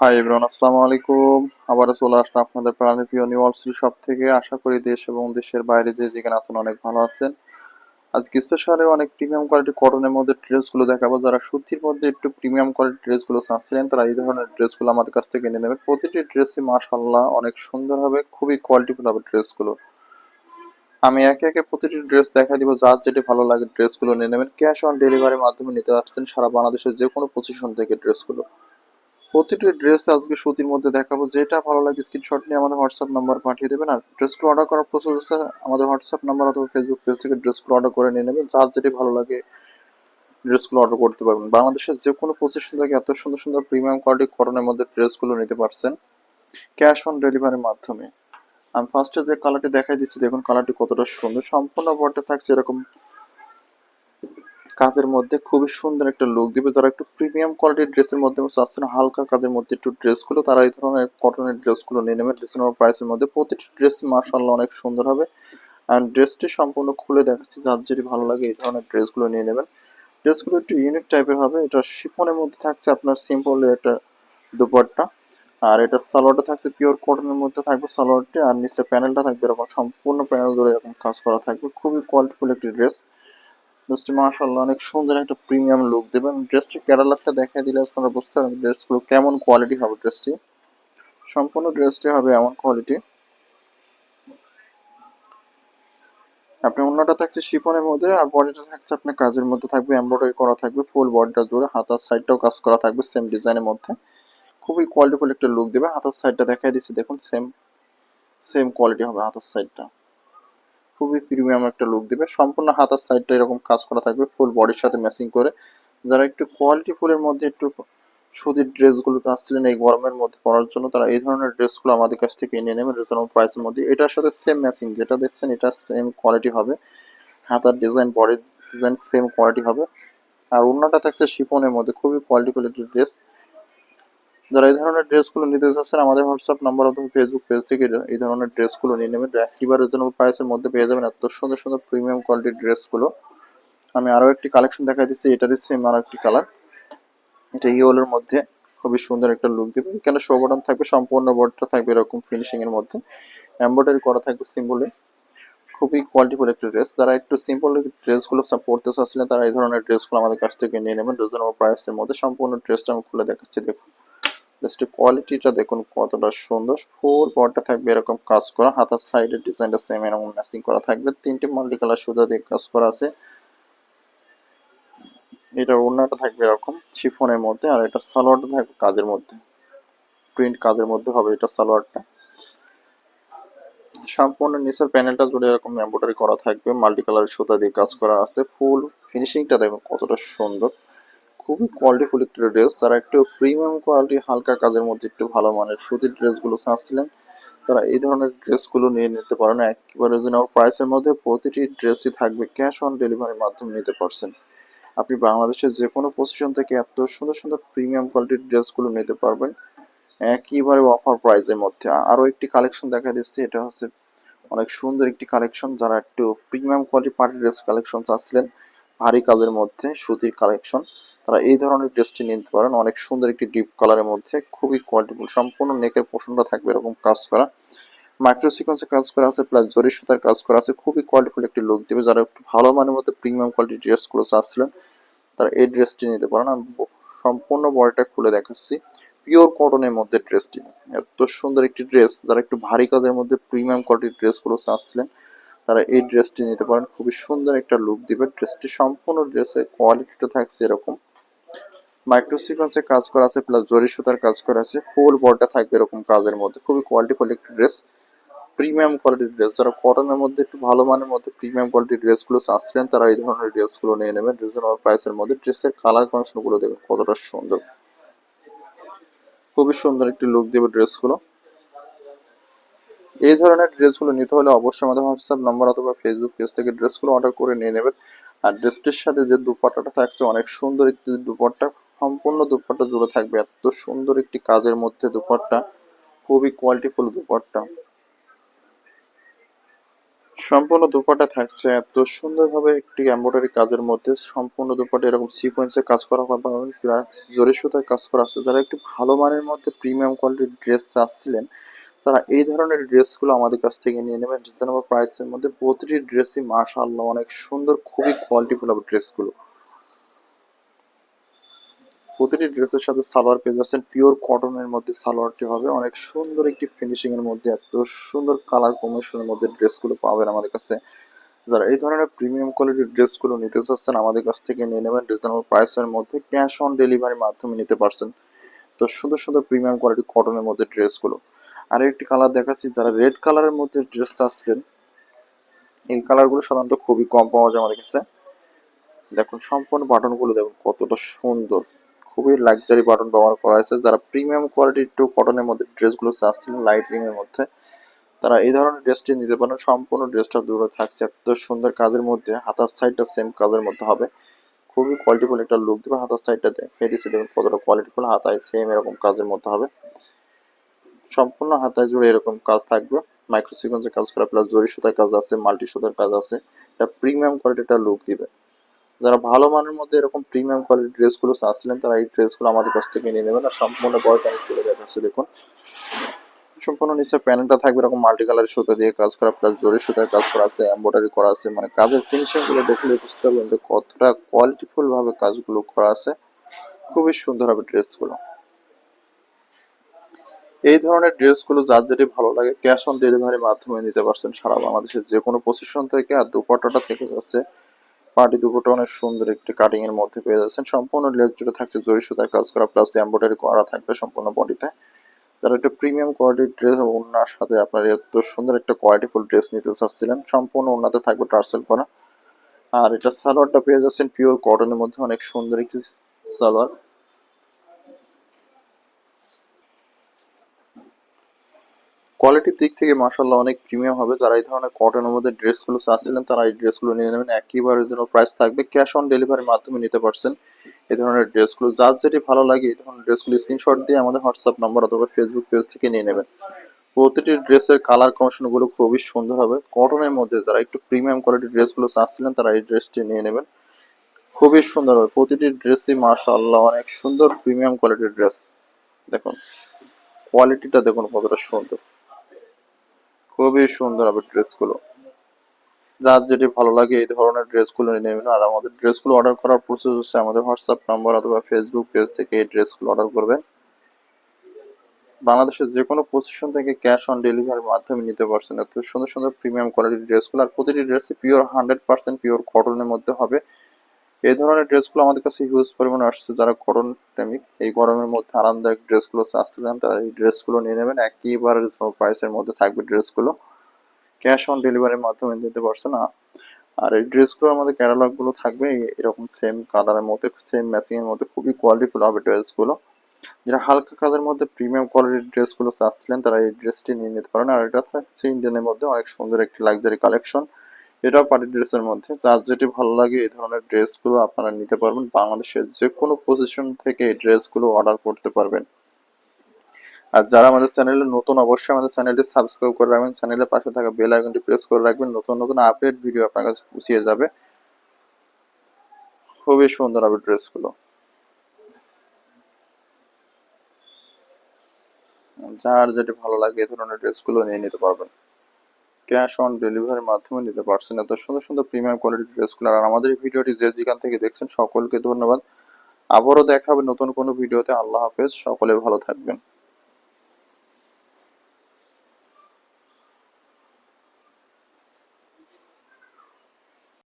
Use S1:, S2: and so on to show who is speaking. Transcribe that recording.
S1: Hi everyone আসসালামু আলাইকুম চলে আপনাদের প্রাণের প্রিয় নিউ থেকে। আশা করি দেশ এবং দেশের বাইরে যে যেখানে আছেন অনেক ভালো আছেন। আজকে স্পেশালি অনেক প্রিমিয়াম কোয়ালিটি কটনের মধ্যে ড্রেসগুলো দেখাবো। যারা সুতির মধ্যে একটু প্রিমিয়াম কোয়ালিটি ড্রেসগুলো চাচ্ছিলেন, তারা এই ধরনের ড্রেসগুলো আমাদের কাছ থেকে নেবেন প্রতিটি ড্রেসই মাশাল্লাহ অনেক সুন্দর হবে, খুবই কোয়ালিটিফুল হবে ড্রেসগুলো আমি একে একে প্রতিটি ড্রেস দেখা দিব। যার যেটি ভালো লাগে ড্রেসগুলো নিয়ে নেবেন। ক্যাশ অন ডেলিভারির মাধ্যমে নিতে পারছেন সারা বাংলাদেশের যে কোনো পজিশন থেকে ড্রেসগুলো প্রতিটি ড্রেস আজকে সুতির মধ্যে দেখাবো, যেটা ভালো লাগে স্ক্রিনশট নিয়ে আমাদের হোয়াটসঅ্যাপ নাম্বার পাঠিয়ে দেবেন। আর ড্রেসগুলো অর্ডার করার প্রসেস হচ্ছে আমাদের হোয়াটসঅ্যাপ নাম্বার অথবা ফেসবুক পেজ থেকে ড্রেসগুলো অর্ডার করে নিয়ে নেবেন। যার যেটি ভালো লাগে ড্রেসগুলো অর্ডার করতে পারবেন। বাংলাদেশের যে কোনো পজিশন থেকে এত সুন্দর সুন্দর প্রিমিয়াম কোয়ালিটি করণের মধ্যে ড্রেসগুলো নিতে পারছেন ক্যাশ অন ডেলিভারির মাধ্যমে। আমি ফার্স্টে যে কালারটি দেখাই দিচ্ছি, দেখুন কালারটি কতটা সুন্দর। সম্পূর্ণ বটে থাকছে এরকম কাজের মধ্যে খুবই সুন্দর একটা লুক দিবে। যারা একটু প্রিমিয়াম কোয়ালিটির ড্রেসের মধ্যে চাচ্ছেন হালকা কাজের মধ্যে একটু ড্রেসগুলো তারা এই ধরনের কটনের ড্রেসগুলো নিয়ে নেবেন রিজনেবল প্রাইসের মধ্যে প্রতিটি ড্রেস মার্শাল্লাহ অনেক সুন্দর হবে। আর ড্রেসটি সম্পূর্ণ খুলে দেখাচ্ছি, যার যেটি ভালো লাগে এই ধরনের ড্রেসগুলো নিয়ে নেবেন। ড্রেসগুলো একটু ইউনিক টাইপের হবে। এটা শিফনের মধ্যে থাকছে আপনার সিম্পল একটা দুপাট্টা। আর এটা সালোয়ারটা থাকছে পিওর কটনের মধ্যে থাকবে সালোয়ারটি। আর নিচে প্যানেলটা থাকবে এরকম সম্পূর্ণ প্যানেল ধরে এরকম কাজ করা থাকবে। খুবই কোয়ালিটিফুল একটি ড্রেস ড্রেসটি মাশাআল্লাহ, অনেক সুন্দর একটা প্রিমিয়াম লুক দেবেন। ড্রেসটি ক্যাটালগটা দেখাই দিলে আপনারা বুঝতে পারবেন ড্রেসগুলো কেমন কোয়ালিটি হবে ড্রেসটি সম্পূর্ণ ড্রেসটি হবে এমন কোয়ালিটি আপনি অন্যটা থাকছে শিফনের মধ্যে, আর বডিটা থাকছে আপনার কাজের মধ্যে থাকবে এমব্রয়ডারি করা থাকবে ফুল বডিটা জুড়ে, হাতার সাইডটাও কাজ করা থাকবে সেম ডিজাইনের মধ্যে। খুবই কোয়ালিটিফুল একটা লুক দেবে, হাতার সাইডটা দেখাই দিচ্ছি, দেখুন সেম সেম কোয়ালিটি হবে হাতার সাইডটা খুবই প্রিমিয়াম একটা লুক দিবে। সম্পূর্ণ হাতার সাইডটা এরকম কাজ করা থাকবে ফুল বডির সাথে ম্যাচিং করে। যারা একটু কোয়ালিটি ফুলের মধ্যে একটু সুতির ড্রেসগুলো চাচ্ছিলেন এই গরমের মধ্যে পরার জন্য, তারা এই ধরনের ড্রেসগুলো আমাদের কাছ থেকে এনে নেবেন রিজনেবল প্রাইসের মধ্যে। এটার সাথে সেম ম্যাচিং যেটা দেখছেন এটা সেম কোয়ালিটি হবে। হাতার ডিজাইন বডির ডিজাইন সেম কোয়ালিটি হবে। আর অন্যটা থাকছে শিফনের মধ্যে, খুবই কোয়ালিটি একটি ড্রেস যারা এই ধরনের ড্রেসগুলো নিতে চাচ্ছেন আমাদের হোয়াটসঅ্যাপ নাম্বার অথবা ফেসবুক পেজ থেকে এই ধরনের ড্রেসগুলো নিয়ে নেবেন। একেবারে রিজনেবল প্রাইসের মধ্যে পেয়ে যাবেন, এত সুন্দর সুন্দর প্রিমিয়াম কোয়ালিটির ড্রেসগুলো। আমি আরও একটি কালেকশন দেখাই দিচ্ছি, এটারই সেম আরও একটি কালার এটা ইয়েলোর মধ্যে, খুবই সুন্দর একটা লুক দেবে। এখানে শো বাটন থাকবে, সম্পূর্ণ বোর্ডটা থাকবে এরকম ফিনিশিং এর মধ্যে। এমব্রয়ডারি করা থাকবে সিম্বলে খুবই কোয়ালিটিফুল একটা ড্রেস যারা একটু সিম্পল ড্রেসগুলো পড়তে চাচ্ছিলেন, তারা এই ধরনের ড্রেসগুলো আমাদের কাছ থেকে নিয়ে নেবেন। রিজনেবল প্রাইসের মধ্যে। সম্পূর্ণ ড্রেসটা আমি খুলে দেখাচ্ছি, দেখুন। ড্রেসটির কোয়ালিটিটা দেখুন কতটা সুন্দর। ফুল বডটা থাকবে এরকম কাজ করা। হাতার সাইডের ডিজাইনটা সেম এরকম ম্যাচিং করা থাকবে। তিনটে মাল্টি কালার সুতা দিয়ে কাজ করা আছে। এটা ওড়নাটা থাকবে এরকম শিফনের মধ্যে আর এটা সালোয়ারটা থাকবে কাজের মধ্যে। প্রিন্ট কাজের মধ্যে হবে এটা সালোয়ারটা। সম্পূর্ণ নিচের প্যানেলটা জুড়ে এরকম এমব্রয়ডারি করা থাকবে। মাল্টি কালারের সুতা দিয়ে কাজ করা আছে। ফুল ফিনিশিংটা দেখুন কতটা সুন্দর। খুবই কোয়ালিটিফুল একটি ড্রেস যারা একটু প্রিমিয়াম কোয়ালিটি হালকা কাজের মধ্যে একটু ভালো মানের সুতির ড্রেসগুলো চাচ্ছিলেন, তারা এই ধরনের ড্রেসগুলো নিয়ে নিতে পারেন। একেবারে রিজনেবল প্রাইসের মধ্যে প্রতিটি ড্রেসই থাকবে ক্যাশ অন ডেলিভারির মাধ্যমে নিতে পারছেন। আপনি বাংলাদেশের যে কোনো পজিশন থেকে এত সুন্দর সুন্দর প্রিমিয়াম কোয়ালিটির ড্রেসগুলো নিতে পারবেন, একেবারে অফার প্রাইসের মধ্যে। আরও একটি কালেকশন দেখা দিচ্ছে, এটা হচ্ছে অনেক সুন্দর একটি কালেকশন যারা একটু premium quality party dress collection চাচ্ছিলেন, ভারী কাজের মধ্যে সুতির কালেকশন তারা এই ধরনের ড্রেসটি নিতে পারেন। অনেক সুন্দর একটি ডিপ কালারের মধ্যে, খুবই কোয়ালিটিফুল সম্পূর্ণ নেকের পোষণটা থাকবে এরকম কাজ করা। মাইক্রো সিকোয়েন্সে কাজ করা আছে প্লাস জরি সুতার কাজ করা আছে, খুবই কোয়ালিটিফুল একটি লুক দেবে, যারা একটু ভালো মানের মধ্যে প্রিমিয়াম কোয়ালিটির ড্রেসগুলো চাচ্ছিলেন, তারা এই ড্রেসটি নিতে পারেন। আমি সম্পূর্ণ বডিটা খুলে দেখাচ্ছি। পিওর কটনের মধ্যে ড্রেসটি এত সুন্দর একটি ড্রেস যারা একটু ভারী কাজের মধ্যে প্রিমিয়াম কোয়ালিটির ড্রেসগুলো চাচ্ছিলেন, তারা এই ড্রেসটি নিতে পারেন। খুবই সুন্দর একটা লুক দিবে। ড্রেসটি সম্পূর্ণ ড্রেসের কোয়ালিটিটা থাকছে এরকম। মাইক্রো সিকোয়েন্সে কাজ করা আছে প্লাস জরি সুতার কাজ করা আছে ফুল বডিটা থাকবে এরকম কাজের মধ্যে। খুবই কোয়ালিটিফুল একটি ড্রেস প্রিমিয়াম কোয়ালিটির ড্রেস যারা কটনের মধ্যে একটু ভালো মানের মধ্যে প্রিমিয়াম কোয়ালিটির ড্রেসগুলো চাচ্ছিলেন, তারা এই ধরনের ড্রেসগুলো নিয়ে নেবেন। রিজনেবল প্রাইসের মধ্যে ড্রেসের কালার কমিশনগুলো দেখুন কতটা সুন্দর। খুবই সুন্দর একটি লুক দেবে ড্রেসগুলো এই ধরনের ড্রেসগুলো নিতে হলে অবশ্যই আমাদের হোয়াটসঅ্যাপ নাম্বার অথবা ফেসবুক পেজ থেকে ড্রেসগুলো অর্ডার করে নিয়ে নেবেন। আর ড্রেসটির সাথে যে দুপাট্টাটা থাকছে, অনেক সুন্দর একটি দুপাট্টা। সম্পূর্ণ দুপাট্টা জুড়ে থাকবে। এত সুন্দর একটি কাজের মধ্যে দুপাট্টা। খুবই কোয়ালিটিফুল দুপাট্টা। সম্পূর্ণ দুপাটা থাকছে। এত সুন্দরভাবে একটি এমব্রয়ডারি কাজের মধ্যে সম্পূর্ণ দুপাটে এরকম সিকোয়েন্সে কাজ করা জরি সুতার কাজ করা আছে। যারা একটু ভালো মানের মধ্যে প্রিমিয়াম কোয়ালিটির ড্রেস চাচ্ছিলেন, তারা এই ধরনের ড্রেসগুলো আমাদের কাছ থেকে নিয়ে নেবেন। রিজনেবল প্রাইসের মধ্যে প্রতিটি ড্রেসই মাশাআল্লাহ অনেক সুন্দর, খুবই কোয়ালিটিফুল ড্রেসগুলো প্রতিটি ড্রেসের সাথে সালোয়ার পেয়ে যাচ্ছেন পিওর কটনের মধ্যে সালোয়ারটি হবে। অনেক সুন্দর একটি ফিনিশিং এর মধ্যে, এত সুন্দর কালার কম্বিনেশনের মধ্যে ড্রেসগুলো পাবেন আমাদের কাছে। যারা এই ধরনের প্রিমিয়াম কোয়ালিটির ড্রেসগুলো নিতে চাচ্ছেন, আমাদের কাছ থেকে নিয়ে নেবেন রিজনেবল প্রাইসের মধ্যে ক্যাশ অন ডেলিভারির মাধ্যমে নিতে পারছেন। তো সুন্দর সুন্দর প্রিমিয়াম কোয়ালিটি কটনের মধ্যে ড্রেসগুলো। আর একটি কালার দেখাচ্ছি, যারা রেড কালারের মধ্যে ড্রেস চাচ্ছিলেন এই কালারগুলো সাধারণত খুবই কম পাওয়া যায় আমাদের কাছে। দেখুন, সম্পূর্ণ বাটনগুলো দেখুন কতটা সুন্দর। খুবই লাক্সারি বাটন ব্যবহার করা হয়েছে। যারা প্রিমিয়াম কোয়ালিটির টু কটনের মধ্যে ড্রেসগুলো চাচ্ছিলেন লাইটের মধ্যে, তারা এই ধরনের ড্রেসটি নিতে পারেন। সম্পূর্ণ ড্রেসটা দূরে থাকছে। এত সুন্দর কাজের মধ্যে, হাতার সাইডটা সেম কাজের মধ্যে হবে। খুবই কোয়ালিটিফুল একটা লুক দেবে হাতার সাইডটা দেখাই দিচ্ছি। দেখুন কতটা কোয়ালিটিফুল হাতায় সেম এরকম কাজের মধ্যে হবে। সম্পূর্ণ হাতায় জুড়ে এরকম কাজ থাকবে। মাইক্রো সিকোয়েন্সের কাজ করা প্লাস জরি সুতার কাজ আছে মাল্টি সুতার কাজ আছে। এটা প্রিমিয়াম একটা লুক দিবে। যারা ভালো মানের মধ্যে এরকম প্রিমিয়াম কোয়ালিটির ড্রেসগুলো চাচ্ছিলেন, তারা এই ড্রেসগুলো আমাদের কাছ থেকে নিয়ে নেবেন। আর সম্পূর্ণ বয়টা আমি খুলে দেখাচ্ছি, দেখুন। সম্পূর্ণ নিচে প্যানেলটা থাকবে এরকম মাল্টি কালারের সুতা দিয়ে কাজ করা প্লাস জরি সুতার কাজ করা আছে এমব্রয়ডারি করা আছে মানে কাজের ফিনিশিংগুলো দেখলে বুঝতে পারবেন যে কতটা কোয়ালিটিফুল ভাবে কাজগুলো করা আছে। খুবই সুন্দর হবে ড্রেসগুলো এই ধরনের ড্রেসগুলো যার যেটি ভালো লাগে ক্যাশ অন ডেলিভারির মাধ্যমে নিতে পারছেন সারা বাংলাদেশের যে কোনো পজিশন থেকে, আর দুপাট্টাটা থেকে যাচ্ছে পার্টি দুপুরটা অনেক সুন্দর একটি কাটিং এর মধ্যে পেয়ে যাচ্ছেন। সম্পূর্ণ লেজ জুড়ে থাকছে জরি সুতার কাজ করা প্লাস এমব্রয়ডারি করা থাকবে সম্পূর্ণ বডিতে। যারা একটা প্রিমিয়াম কোয়ালিটির ড্রেস ওনার সাথে আপনার এত সুন্দর একটা কোয়ালিটিফুল ড্রেস নিতে চাচ্ছিলেন, সম্পূর্ণ ওনাতে থাকবে টার্সেল করা। আর এটা সালোয়ারটা পেয়ে যাচ্ছেন পিওর কটনের মধ্যে, অনেক সুন্দর একটি সালোয়ার। কোয়ালিটির দিক থেকে মাসাল্লাহ অনেক প্রিমিয়াম হবে। যারা এই ধরনের কটনের মধ্যে ড্রেসগুলো চাচ্ছিলেন, তারা এই ড্রেসগুলো নিয়ে নেবেন। একেবারে যেন প্রাইস থাকবে। ক্যাশ অন ডেলিভারির মাধ্যমে নিতে পারছেন এই ধরনের ড্রেসগুলো যার যেটি ভালো লাগে এই ধরনের ড্রেসগুলো স্ক্রিনশট দিয়ে আমাদের হোয়াটসঅ্যাপ নাম্বার অথবা ফেসবুক পেজ থেকে নিয়ে নেবেন। প্রতিটি ড্রেসের কালারগুলো খুবই সুন্দর হবে। কটনের মধ্যে যারা একটু প্রিমিয়াম কোয়ালিটির ড্রেসগুলো চাচ্ছিলেন, তারা এই ড্রেসটি নিয়ে নেবেন। খুবই সুন্দর হবে। প্রতিটি ড্রেসই মাশাআল্লাহ অনেক সুন্দর প্রিমিয়াম কোয়ালিটির ড্রেস দেখুন কোয়ালিটিটা দেখুন কতটা সুন্দর। খুবই সুন্দর হবে ড্রেসগুলো। যার যেটি ভালো লাগে এই ধরনের ড্রেসগুলো নিয়ে নেবেন। আর আমাদের ড্রেসগুলো অর্ডার করার প্রসেস হচ্ছে আমাদের হোয়াটসঅ্যাপ নাম্বার অথবা ফেসবুক পেজ থেকে এই ড্রেসগুলো অর্ডার করবেন। বাংলাদেশের যে কোনো পজিশন থেকে ক্যাশ অন ডেলিভারির মাধ্যমে নিতে পারছেন। এত সুন্দর সুন্দর প্রিমিয়াম কোয়ালিটির ড্রেসগুলো। আর প্রতিটি ড্রেসই পিওর হান্ড্রেড পার্সেন্ট পিওর কটনের মধ্যে হবে। এই ধরনের ড্রেসগুলো আমাদের কাছে হিউজ পরিমাণে আসছে, যারা কটন প্রেমিক এই গরমের মধ্যে আরামদায়ক ড্রেসগুলো চাচ্ছিলেন তারা এই ড্রেসগুলো নিয়ে নেবেন। একেবারে প্রাইসের মধ্যে থাকবে ড্রেসগুলো। ক্যাশ অন ডেলিভারির মাধ্যমে দিতে পারছে না। আর এই ড্রেসগুলো আমাদের ক্যাটালগগুলো থাকবে, এরকম সেম কালারের মধ্যে সেম ম্যাচিং এর মধ্যে, খুবই কোয়ালিটিফুল হবে ড্রেসগুলো। যারা হালকা কাজের মধ্যে প্রিমিয়াম কোয়ালিটির ড্রেসগুলো চাচ্ছিলেন, তারা এই ড্রেসটি নিয়ে নিতে পারেন। আর এটা থাকছে ইন্ডিয়ানের মধ্যে অনেক সুন্দর একটি লাক্সারি কালেকশন এটাও পার্টি ড্রেসের মধ্যে। যার যেটি ভালো লাগে, এই ধরনের ড্রেসগুলো আপনারা নিতে পারবেন। বাংলাদেশের যে কোনো পজিশন থেকে এই ড্রেসগুলো অর্ডার করতে পারবেন। আর যারা আমাদের চ্যানেলে নতুন, অবশ্যই আমাদের চ্যানেলটি সাবস্ক্রাইব করে রাখবেন। চ্যানেলের পাশে থাকা বেল আইকনটি প্রেস করে রাখবেন। নতুন নতুন আপডেট ভিডিও আপনার কাছে পুষিয়ে যাবে। খুবই সুন্দর হবে ড্রেসগুলো। যার যেটি ভালো লাগে, এই ধরনের ড্রেসগুলো নিয়ে নিতে পারবেন। ক্যাশ অন ডেলিভারির মাধ্যমে নিতে পারছেন। এত সুন্দর সুন্দর প্রিমিয়াম কোয়ালিটির ড্রেসগুলো আর আমাদের ভিডিওটি যে যেখান থেকে দেখছেন, সকলকে ধন্যবাদ। আবারও দেখা হবে নতুন কোনো ভিডিওতে। আল্লাহ হাফেজ। সকলে ভালো থাকবেন।